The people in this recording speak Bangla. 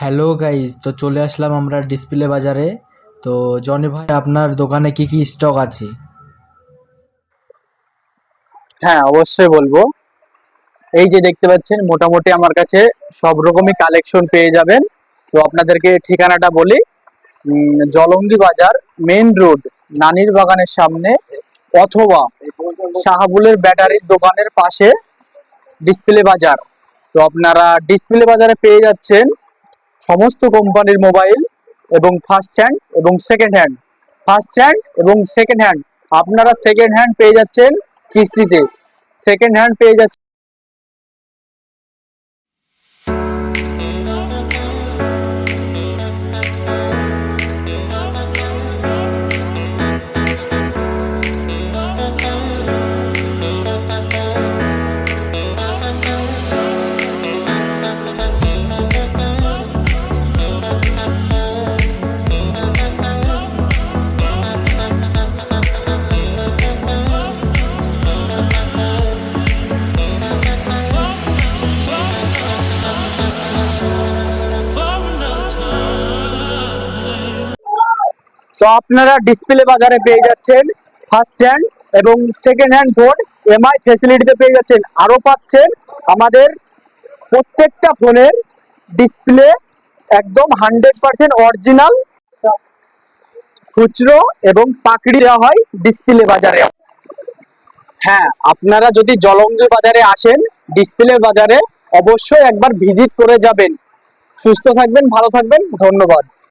হ্যালো গাইজ তো চলে আসলাম আমরা ডিসপ্লে বাজারে। তো জনি ভাই, আপনার দোকানে কি কি স্টক আছে? হ্যাঁ অবশ্যই বলব। এই যে দেখতে পাচ্ছেন, মোটামুটি আমার কাছে সব রকমই কালেকশন পেয়ে যাবেন। তো আপনাদেরকে ঠিকানাটা বলি। জলঙ্গি বাজার মেন রোড নানির বাগানের সামনে, অথবা শাহাবুলের ব্যাটারির দোকানের পাশে ডিসপ্লে বাজার। তো আপনারা ডিসপ্লে বাজারে পেয়ে যাচ্ছেন। সমস্ত কোম্পানির মোবাইল এবং ফার্স্ট হ্যান্ড এবং সেকেন্ড হ্যান্ড ফার্স্ট হ্যান্ড এবং সেকেন্ড হ্যান্ড আপনারা সেকেন্ড হ্যান্ড পেয়ে যাচ্ছেন কিস্তিতে। সেকেন্ড হ্যান্ড পেয়ে যাচ্ছে তো আপনারা ডিসপ্লে বাজারে পেয়ে যাচ্ছেন ফার্স্ট হ্যান্ড এবং সেকেন্ড হ্যান্ড ফোন এমআই ফেসিলিটিতে পেয়ে যাচ্ছেন। আরও পাচ্ছেন আমাদের প্রত্যেকটা ফোনের ডিসপ্লে একদম হান্ড্রেড পার্সেন্ট অরিজিনাল খুচরো এবং পাকড়ি দেওয়া হয় ডিসপ্লে বাজারে। হ্যাঁ আপনারা যদি জলঙ্গি বাজারে আসেন ডিসপ্লে বাজারে অবশ্যই একবার ভিজিট করে যাবেন। সুস্থ থাকবেন, ভালো থাকবেন, ধন্যবাদ।